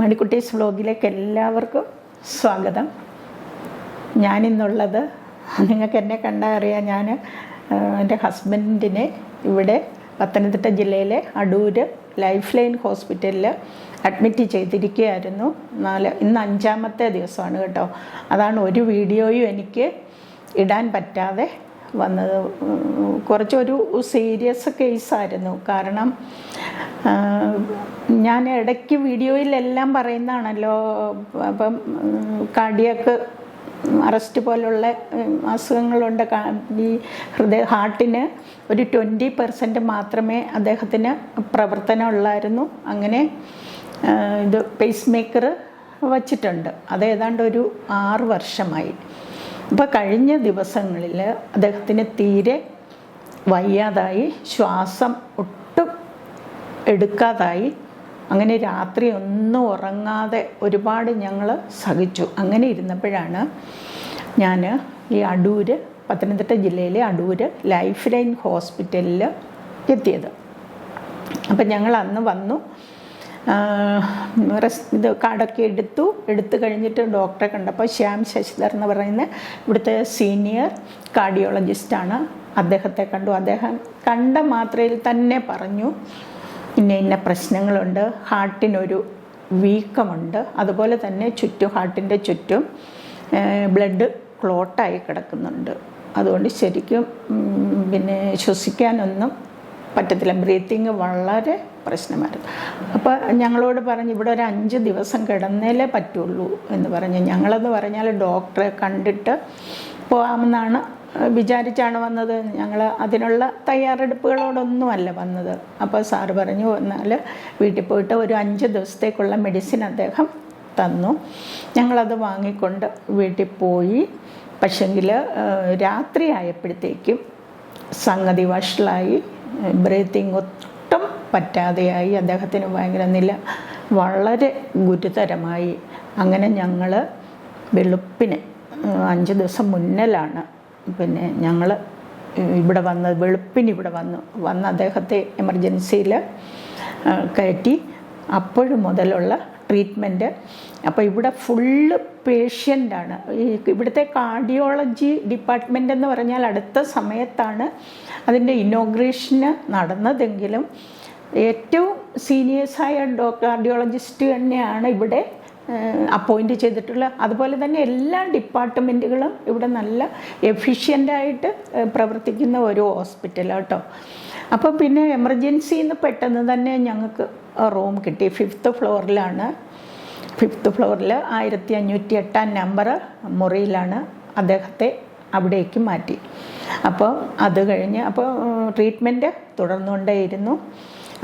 മണിക്കുട്ടീസ് വ്ലോഗിലേക്ക് എല്ലാവർക്കും സ്വാഗതം. ഞാനിന്നുള്ളത് നിങ്ങൾക്ക് എന്നെ കണ്ടാൽ അറിയാം ഞാൻ എന്റെ ഹസ്ബൻഡിനെ ഇവിടെ പത്തനംതിട്ട ജില്ലയിലെ അടൂർ ലൈഫ് ലൈൻ ഹോസ്പിറ്റലിൽ അഡ്മിറ്റ് ചെയ്തിരിക്കുകയായിരുന്നു. നാല് ഇന്ന് അഞ്ചാമത്തെ ദിവസമാണ് കേട്ടോ. അതാണ് ഒരു വീഡിയോയും എനിക്ക് ഇടാൻ പറ്റാതെ വന്നത്. കുറച്ചൊരു സീരിയസ് കേസായിരുന്നു. കാരണം ഞാൻ ഇടയ്ക്ക് വീഡിയോയിലെല്ലാം പറയുന്നതാണല്ലോ അപ്പം കാർഡിയക്ക് അറസ്റ്റ് പോലുള്ള അസുഖങ്ങളുണ്ട്. ഈ ഹൃദയ ഹാർട്ടിന് ഒരു ട്വന്റി പെർസെന്റ് മാത്രമേ അദ്ദേഹത്തിന് പ്രവർത്തനം ഉള്ളായിരുന്നു. അങ്ങനെ ഇത് പേസ് മേക്കർ വച്ചിട്ടുണ്ട്. അത് ഏതാണ്ട് ഒരു ആറ് വർഷമായി. അപ്പോൾ കഴിഞ്ഞ ദിവസങ്ങളിൽ അദ്ദേഹത്തിന് തീരെ വയ്യാതായി ശ്വാസം ഒട്ടും എടുക്കാതായി. അങ്ങനെ രാത്രി ഒന്നും ഉറങ്ങാതെ ഒരുപാട് ഞങ്ങൾ സഹിച്ചു. അങ്ങനെ ഇരുന്നപ്പോഴാണ് ഞാൻ ഈ അടൂര് പത്തനംതിട്ട ജില്ലയിലെ അടൂര് ലൈഫ് ലൈൻ ഹോസ്പിറ്റലിൽ എത്തിയത്. അപ്പം ഞങ്ങൾ അന്ന് വന്നു. റെസ് ഇത് കാർഡൊക്കെ എടുത്തു. എടുത്തു കഴിഞ്ഞിട്ട് ഡോക്ടറെ കണ്ടപ്പോൾ ശ്യാം ശശിധർ എന്ന് പറയുന്ന ഇവിടുത്തെ സീനിയർ കാർഡിയോളജിസ്റ്റാണ് അദ്ദേഹത്തെ കണ്ടു. അദ്ദേഹം കണ്ട മാത്രയിൽ തന്നെ പറഞ്ഞു ഇന്ന ഇന്ന പ്രശ്നങ്ങളുണ്ട്. ഹാർട്ടിനൊരു വീക്കമുണ്ട്. അതുപോലെ തന്നെ ചുറ്റും ഹാർട്ടിന്റെ ചുറ്റും ബ്ലഡ് ക്ലോട്ടായി കിടക്കുന്നുണ്ട്. അതുകൊണ്ട് ശരിക്കും പിന്നെ ശ്വസിക്കാനൊന്നും പറ്റത്തില്ല. ബ്രീത്തിങ് വളരെ പ്രശ്നമായിരുന്നു. അപ്പോൾ ഞങ്ങളോട് പറഞ്ഞ് ഇവിടെ ഒരു അഞ്ച് ദിവസം കിടന്നേലേ പറ്റുള്ളൂ എന്ന് പറഞ്ഞ്. ഞങ്ങളെന്ന് പറഞ്ഞാൽ ഡോക്ടറെ കണ്ടിട്ട് പോകാമെന്നാണ് വിചാരിച്ചാണ് വന്നത്. ഞങ്ങൾ അതിനുള്ള തയ്യാറെടുപ്പുകളോടൊന്നുമല്ല വന്നത്. അപ്പോൾ സാറ് പറഞ്ഞു എന്നാൽ വീട്ടിൽ പോയിട്ട് ഒരു അഞ്ച് ദിവസത്തേക്കുള്ള മെഡിസിൻ അദ്ദേഹം തന്നു. ഞങ്ങളത് വാങ്ങിക്കൊണ്ട് വീട്ടിൽ പോയി. പക്ഷെങ്കിൽ രാത്രി ആയപ്പോഴത്തേക്കും സംഗതി വഷളായി. ബ്രീത്തിങ് ഒട്ടും പറ്റാതെയായി. അദ്ദേഹത്തിന് ഭയങ്കര നില വളരെ ഗുരുതരമായി. അങ്ങനെ ഞങ്ങൾ വെളുപ്പിന് അഞ്ച് ദിവസം മുന്നിലാണ്. പിന്നെ ഞങ്ങൾ ഇവിടെ വന്ന് വെളുപ്പിന് ഇവിടെ വന്നു വന്ന് അദ്ദേഹത്തെ എമർജൻസിയിൽ കയറ്റി. അപ്പോഴും മുതലുള്ള ട്രീറ്റ്മെന്റ് അപ്പോൾ ഇവിടെ ഫുള്ള് പേഷ്യന്റാണ് ഈ ഇവിടുത്തെ കാർഡിയോളജി ഡിപ്പാർട്ട്മെന്റ് എന്ന് പറഞ്ഞാൽ അടുത്ത സമയത്താണ് അതിന്റെ ഇനോഗ്രേഷന് നടന്നതെങ്കിലും ഏറ്റവും സീനിയേഴ്സായ ഡോ കാർഡിയോളജിസ്റ്റ് തന്നെയാണ് ഇവിടെ അപ്പോയിന്റ് ചെയ്തിട്ടുള്ള അതുപോലെ തന്നെ എല്ലാ ഡിപ്പാർട്ട്മെന്റുകളും ഇവിടെ നല്ല എഫിഷ്യന്റായിട്ട് പ്രവർത്തിക്കുന്ന ഒരു ഹോസ്പിറ്റലാണ് കേട്ടോ അപ്പോൾ പിന്നെ എമർജൻസിന്ന് പെട്ടെന്ന് തന്നെ ഞങ്ങൾക്ക് റൂം കിട്ടി. ഫിഫ്ത്ത് ഫ്ലോറിലാണ്. ഫിഫ്ത്ത് ഫ്ലോറിൽ ആയിരത്തി അഞ്ഞൂറ്റി എട്ടാം നമ്പർ മുറിയിലാണ് അദ്ദേഹത്തെ അവിടേക്ക് മാറ്റി. അപ്പോൾ അത് കഴിഞ്ഞ് അപ്പോൾ ട്രീറ്റ്മെന്റ് തുടർന്നുകൊണ്ടേയിരുന്നു.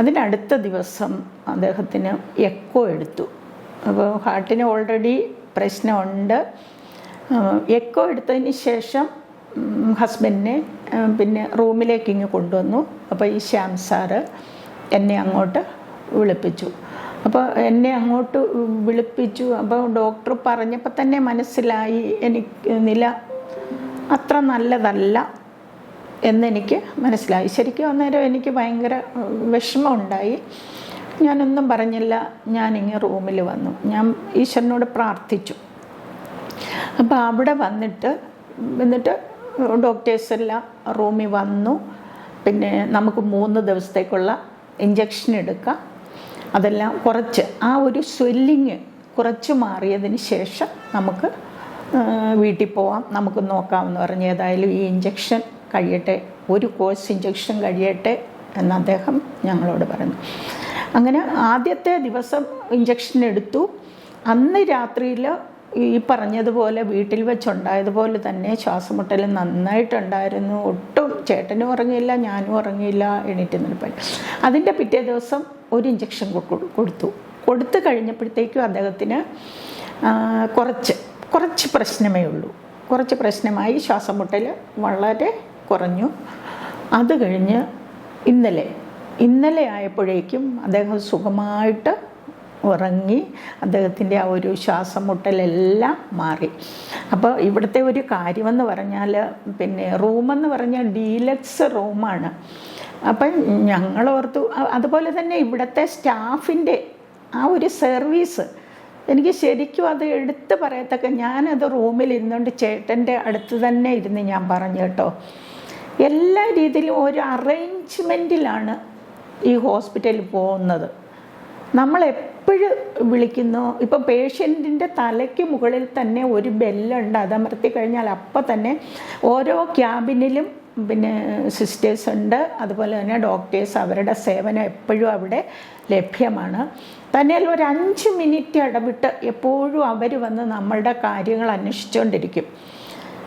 അതിനടുത്ത ദിവസം അദ്ദേഹത്തിന് എക്കോ എടുത്തു. അപ്പോൾ ഹാർട്ടിന് ഓൾറെഡി പ്രശ്നമുണ്ട്. എക്കോ എടുത്തതിന് ശേഷം ഹസ്ബൻഡിനെ പിന്നെ റൂമിലേക്ക് ഇങ്ങ് കൊണ്ടുവന്നു. അപ്പോൾ ഈ ശ്യാം സാറ് എന്നെ അങ്ങോട്ട് വിളിപ്പിച്ചു. അപ്പോൾ എന്നെ അങ്ങോട്ട് വിളിപ്പിച്ചു. അപ്പോൾ ഡോക്ടർ പറഞ്ഞപ്പോൾ തന്നെ മനസ്സിലായി എനിക്ക് നില അത്ര നല്ലതല്ല എന്നെനിക്ക് മനസ്സിലായി. ശരിക്കും അന്നേരം എനിക്ക് ഭയങ്കര വിഷമമുണ്ടായി. ഞാനൊന്നും പറഞ്ഞില്ല. ഞാൻ ഞാനിങ്ങ് റൂമിൽ വന്നു. ഞാൻ ഈശ്വരനോട് പ്രാർത്ഥിച്ചു. അപ്പോൾ അവിടെ വന്നിട്ട് എന്നിട്ട് ഡോക്ടേഴ്സ് എല്ലാം റൂമിൽ വന്നു. പിന്നെ നമുക്ക് മൂന്ന് ദിവസത്തേക്കുള്ള ഇഞ്ചക്ഷൻ എടുക്കാം. അതെല്ലാം കുറച്ച് ആ ഒരു സ്വെല്ലിങ് കുറച്ച് മാറിയതിന് ശേഷം നമുക്ക് വീട്ടിൽ പോവാം. നമുക്ക് നോക്കാമെന്ന് പറഞ്ഞ് ഏതായാലും ഈ ഇഞ്ചക്ഷൻ കഴിയട്ടെ ഒരു കോഴ്സ് ഇഞ്ചക്ഷൻ കഴിയട്ടെ എന്ന് അദ്ദേഹം ഞങ്ങളോട് പറഞ്ഞു. അങ്ങനെ ആദ്യത്തെ ദിവസം ഇഞ്ചക്ഷൻ എടുത്തു. അന്ന് രാത്രിയിൽ ഈ പറഞ്ഞതുപോലെ വീട്ടിൽ വെച്ചുണ്ടായതുപോലെ തന്നെ ശ്വാസമുട്ടൽ നന്നായിട്ടുണ്ടായിരുന്നു. ഒട്ടും ചേട്ടനും ഉറങ്ങിയില്ല ഞാനും ഉറങ്ങിയില്ല എണീറ്റ് നിൽപ്പൻ അതിന്റെ പിറ്റേ ദിവസം ഒരു ഇഞ്ചക്ഷൻ കൊടുത്തു. കൊടുത്തു കഴിഞ്ഞപ്പോഴത്തേക്കും അദ്ദേഹത്തിന് കുറച്ച് കുറച്ച് പ്രശ്നമേ ഉള്ളൂ. കുറച്ച് പ്രശ്നമായി ശ്വാസമുട്ടൽ വളരെ കുറഞ്ഞു. അത് കഴിഞ്ഞ് ഇന്നലെ ഇന്നലെ ആയപ്പോഴേക്കും അദ്ദേഹം സുഖമായിട്ട് ഉറങ്ങി അദ്ദേഹത്തിന്റെ ആ ഒരു ശ്വാസം മുട്ടലെല്ലാം മാറി. അപ്പോൾ ഇവിടുത്തെ ഒരു കാര്യമെന്ന് പറഞ്ഞാൽ പിന്നെ റൂമെന്ന് പറഞ്ഞാൽ ഡീലക്സ് റൂമാണ്. അപ്പം ഞങ്ങൾ ഓർത്തു അതുപോലെ തന്നെ ഇവിടുത്തെ സ്റ്റാഫിന്റെ ആ ഒരു സർവീസ് എനിക്ക് ശരിക്കും അത് എടുത്ത് പറയത്തക്ക ഞാനത് റൂമിൽ ഇരുന്നുകൊണ്ട് ചേട്ടന്റെ അടുത്ത് തന്നെ ഇരുന്ന് ഞാൻ പറഞ്ഞു കേട്ടോ. എല്ലാ രീതിയിലും ഒരു അറേഞ്ച്മെന്റിലാണ് ഈ ഹോസ്പിറ്റലിൽ പോകുന്നത്. നമ്മൾ എപ്പോഴും വിളിക്കുന്നു? ഇപ്പം പേഷ്യന്റിന്റെ തലയ്ക്ക് മുകളിൽ തന്നെ ഒരു ബെല്ലുണ്ട് അതമർത്തി കഴിഞ്ഞാൽ അപ്പം തന്നെ ഓരോ ക്യാബിനിലും പിന്നെ സിസ്റ്റേഴ്സ് ഉണ്ട്. അതുപോലെ തന്നെ ഡോക്ടേഴ്സ് അവരുടെ സേവനം എപ്പോഴും അവിടെ ലഭ്യമാണ്. തന്നെയല്ല ഒരു അഞ്ച് മിനിറ്റ് ഇടവിട്ട് എപ്പോഴും അവർ വന്ന് നമ്മളുടെ കാര്യങ്ങൾ അന്വേഷിച്ചുകൊണ്ടിരിക്കും.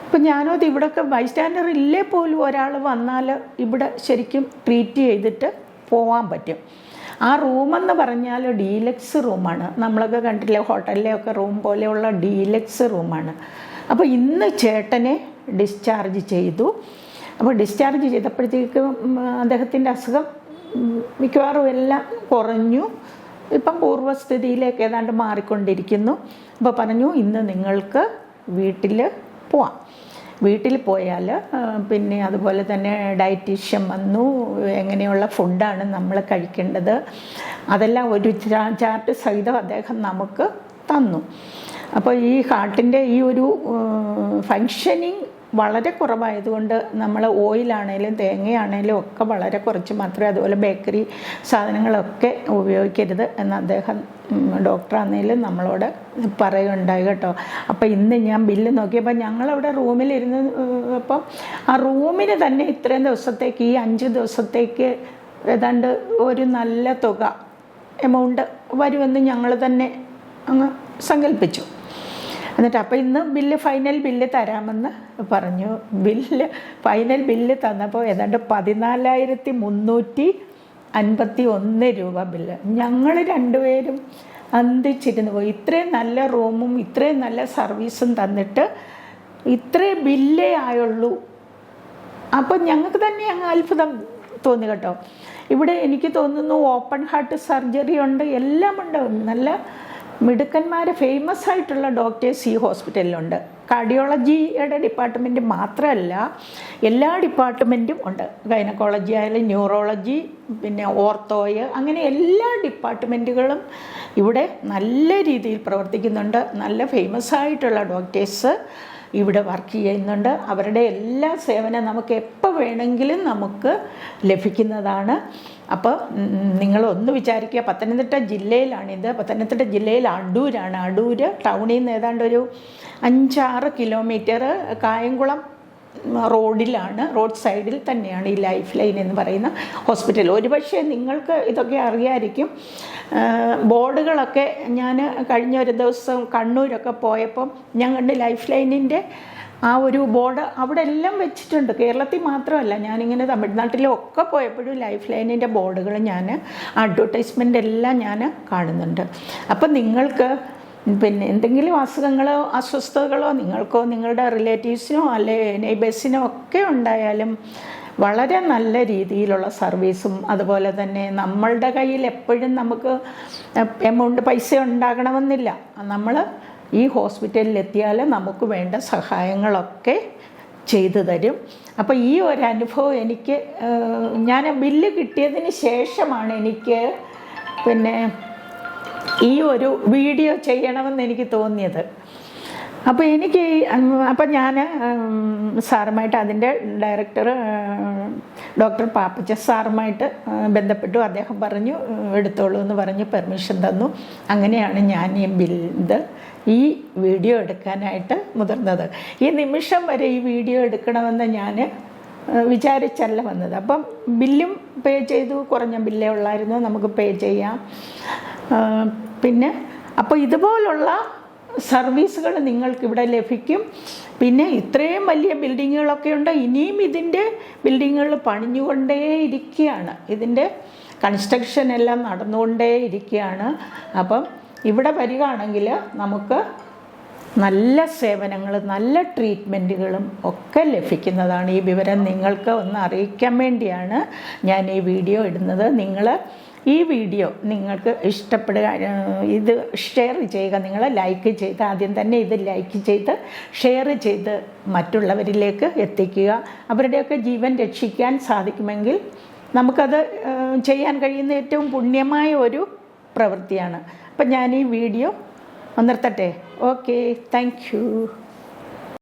ഇപ്പം ഞാനത് ഇവിടെയൊക്കെ ബൈസ്റ്റാൻഡർ ഇല്ലേ പോലും ഒരാൾ വന്നാൽ ഇവിടെ ശരിക്കും ട്രീറ്റ് ചെയ്തിട്ട് പോകാൻ പറ്റും. ആ റൂമെന്ന് പറഞ്ഞാൽ ഡീലക്സ് റൂമാണ്. നമ്മളൊക്കെ കണ്ടില്ലേ ഹോട്ടലിലെയൊക്കെ റൂം പോലെയുള്ള ഡീലക്സ് റൂമാണ്. അപ്പോൾ ഇന്ന് ചേട്ടനെ ഡിസ്ചാർജ് ചെയ്തു. അപ്പോൾ ഡിസ്ചാർജ് ചെയ്തപ്പോഴത്തേക്കും അദ്ദേഹത്തിന്റെ അസുഖം മിക്കവാറും എല്ലാം കുറഞ്ഞു. ഇപ്പം പൂർവസ്ഥിതിയിലേക്ക് ഏതാണ്ട് മാറിക്കൊണ്ടിരിക്കുന്നു. അപ്പോൾ പറഞ്ഞു ഇന്ന് നിങ്ങൾക്ക് വീട്ടിൽ പോവാം. വീട്ടിൽ പോയാൽ പിന്നെ അതുപോലെ തന്നെ ഡയറ്റീഷ്യൻ വന്നു എങ്ങനെയുള്ള ഫുഡാണ് നമ്മൾ കഴിക്കേണ്ടത് അതെല്ലാം ഒരു ചാർട്ട് സഹിതം അദ്ദേഹം നമുക്ക് തന്നു. അപ്പോൾ ഈ ഹാർട്ടിന്റെ ഈ ഒരു ഫങ്ഷനിങ് വളരെ കുറവായതുകൊണ്ട് നമ്മൾ ഓയിലാണേലും തേങ്ങയാണേലും ഒക്കെ വളരെ കുറച്ച് മാത്രമേ അതുപോലെ ബേക്കറി സാധനങ്ങളൊക്കെ ഉപയോഗിക്കരുത് എന്ന് അദ്ദേഹം ആണെങ്കിലും നമ്മളോട് പറയുണ്ടായി കേട്ടോ. അപ്പോൾ ഇന്ന് ഞാൻ ബില്ല് നോക്കിയപ്പോൾ ഞങ്ങളവിടെ റൂമിലിരുന്ന് അപ്പം ആ റൂമിന് തന്നെ ഇത്രയും ദിവസത്തേക്ക് ഈ അഞ്ച് ദിവസത്തേക്ക് ഏതാണ്ട് ഒരു നല്ല തുക എമൗണ്ട് വരുമെന്ന് ഞങ്ങൾ തന്നെ അങ്ങ് സങ്കല്പിച്ചു എന്നിട്ട് അപ്പോൾ ഇന്ന് ബില്ല് ഫൈനൽ ബില്ല് തരാമെന്ന് പറഞ്ഞു. ബില്ല് ഫൈനൽ ബില്ല് തന്നപ്പോൾ ഏതാണ്ട് പതിനാലായിരത്തി മുന്നൂറ്റി അൻപത്തി ഒന്ന് രൂപ ബില്ല് ഞങ്ങൾ രണ്ടുപേരും അന്തിച്ചിരുന്നു. പോയി ഇത്രയും നല്ല റൂമും ഇത്രയും നല്ല സർവീസും തന്നിട്ട് ഇത്രേ ബില്ലേ ആയുള്ളൂ. അപ്പോൾ ഞങ്ങൾക്ക് തന്നെ അങ്ങ് അത്ഭുതം തോന്നി കേട്ടോ. ഇവിടെ എനിക്ക് തോന്നുന്നു ഓപ്പൺ ഹാർട്ട് സർജറി ഉണ്ട് എല്ലാം ഉണ്ട് നല്ല മിടുക്കന്മാർ ഫേമസ് ആയിട്ടുള്ള ഡോക്ടേഴ്സ് ഈ ഹോസ്പിറ്റലിലുണ്ട് കാർഡിയോളജിയുടെ ഡിപ്പാർട്ട്മെന്റ് മാത്രമല്ല എല്ലാ ഡിപ്പാർട്ട്മെന്റും ഉണ്ട്. ഗൈനക്കോളജി ആയാലും ന്യൂറോളജി പിന്നെ ഓർത്തോയ് അങ്ങനെ എല്ലാ ഡിപ്പാർട്ട്മെന്റുകളും ഇവിടെ നല്ല രീതിയിൽ പ്രവർത്തിക്കുന്നുണ്ട്. നല്ല ഫേമസ് ആയിട്ടുള്ള ഡോക്ടേഴ്സ് ഇവിടെ വർക്ക് ചെയ്യുന്നുണ്ട്. അവരുടെ എല്ലാ സേവനം നമുക്ക് എപ്പോൾ വേണമെങ്കിലും നമുക്ക് ലഭിക്കുന്നതാണ്. അപ്പോൾ നിങ്ങളൊന്ന് വിചാരിക്കുക പത്തനംതിട്ട ജില്ലയിലാണിത്. പത്തനംതിട്ട ജില്ലയിൽ അടൂരാണ്. അടൂർ ടൗണിൽ നിന്ന് ഏതാണ്ട് ഒരു അഞ്ചാറ് കിലോമീറ്റർ കായംകുളം റോഡിലാണ് റോഡ് സൈഡിൽ തന്നെയാണ് ഈ ലൈഫ് ലൈൻ എന്ന് പറയുന്ന ഹോസ്പിറ്റൽ ഒരുപക്ഷെ നിങ്ങൾക്ക് ഇതൊക്കെ അറിയായിരിക്കും. ബോർഡുകളൊക്കെ ഞാൻ കഴിഞ്ഞ ഒരു ദിവസം കണ്ണൂരൊക്കെ പോയപ്പം ഞാൻ കണ്ട് ലൈഫ് ലൈനിന്റെ ആ ഒരു ബോർഡ് അവിടെ എല്ലാം വെച്ചിട്ടുണ്ട്. കേരളത്തിൽ മാത്രമല്ല ഞാനിങ്ങനെ തമിഴ്നാട്ടിലും ഒക്കെ പോയപ്പോഴും ലൈഫ് ലൈനിന്റെ ബോർഡുകൾ ഞാൻ അഡ്വർടൈസ്മെന്റ് എല്ലാം ഞാൻ കാണുന്നുണ്ട്. അപ്പം നിങ്ങൾക്ക് പിന്നെ എന്തെങ്കിലും അസുഖങ്ങളോ അസ്വസ്ഥതകളോ നിങ്ങൾക്കോ നിങ്ങളുടെ റിലേറ്റീവ്സിനോ അല്ലെ നെയ്ബേഴ്സിനോ ഒക്കെ ഉണ്ടായാലും വളരെ നല്ല രീതിയിലുള്ള സർവീസും അതുപോലെ തന്നെ നമ്മളുടെ കയ്യിൽ എപ്പോഴും നമുക്ക് എമൗണ്ട് പൈസ ഉണ്ടാകണമെന്നില്ല. നമ്മൾ ഈ ഹോസ്പിറ്റലിൽ എത്തിയാൽ നമുക്ക് വേണ്ട സഹായങ്ങളൊക്കെ ചെയ്തു തരും. അപ്പോൾ ഈ ഒരു അനുഭവം എനിക്ക് ഞാൻ ബില്ല് കിട്ടിയതിന് ശേഷമാണ് എനിക്ക് പിന്നെ ഈ ഒരു വീഡിയോ ചെയ്യണമെന്ന് എനിക്ക് തോന്നിയത്. അപ്പോൾ എനിക്ക് അപ്പം ഞാൻ സാറുമായിട്ട് അതിന്റെ ഡയറക്ടർ ഡോക്ടർ പാപ്പച്ച സാറുമായിട്ട് ബന്ധപ്പെട്ടു. അദ്ദേഹം പറഞ്ഞു എടുത്തോളൂ എന്ന് പറഞ്ഞ് പെർമിഷൻ തന്നു. അങ്ങനെയാണ് ഞാൻ ഈ ബിൽ ഇത് ഈ വീഡിയോ എടുക്കാനായിട്ട് മുതിർന്നത്. ഈ നിമിഷം വരെ ഈ വീഡിയോ എടുക്കണമെന്ന് ഞാൻ വിചാരിച്ചല്ല വന്നത്. അപ്പം ബില്ലും പേ ചെയ്തു കുറഞ്ഞ ബില്ലേ ഉള്ളായിരുന്നു നമുക്ക് പേ ചെയ്യാം. പിന്നെ അപ്പോൾ ഇതുപോലുള്ള സർവീസുകൾ നിങ്ങൾക്ക് ഇവിടെ ലഭിക്കും. പിന്നെ ഇത്രയും വലിയ ബിൽഡിങ്ങുകളൊക്കെ ഉണ്ട്. ഇനിയും ഇതിന്റെ ബിൽഡിങ്ങുകൾ പണിഞ്ഞുകൊണ്ടേ ഇരിക്കുകയാണ്. ഇതിന്റെ കൺസ്ട്രക്ഷൻ എല്ലാം നടന്നുകൊണ്ടേ ഇരിക്കുകയാണ്. അപ്പം ഇവിടെ വരികയാണെങ്കിൽ നമുക്ക് നല്ല സേവനങ്ങളും നല്ല ട്രീറ്റ്മെന്റുകളും ഒക്കെ ലഭിക്കുന്നതാണ്. ഈ വിവരം നിങ്ങൾക്ക് ഒന്ന് അറിയിക്കാൻ വേണ്ടിയാണ് ഞാൻ ഈ വീഡിയോ ഇടുന്നത്. നിങ്ങൾ ഈ വീഡിയോ നിങ്ങൾക്ക് ഇഷ്ടപ്പെടുക ഇത് ഷെയർ ചെയ്യുക നിങ്ങൾ ലൈക്ക് ചെയ്ത് ആദ്യം തന്നെ ഇത് ലൈക്ക് ചെയ്ത് ഷെയർ ചെയ്ത് മറ്റുള്ളവരിലേക്ക് എത്തിക്കുക. അവരുടെയൊക്കെ ജീവൻ രക്ഷിക്കാൻ സാധിക്കുമെങ്കിൽ നമുക്കത് ചെയ്യാൻ കഴിയുന്ന ഏറ്റവും പുണ്യമായ ഒരു പ്രവൃത്തിയാണ്. അപ്പം ഞാൻ ഈ വീഡിയോ നിർത്തട്ടെ? Okay thank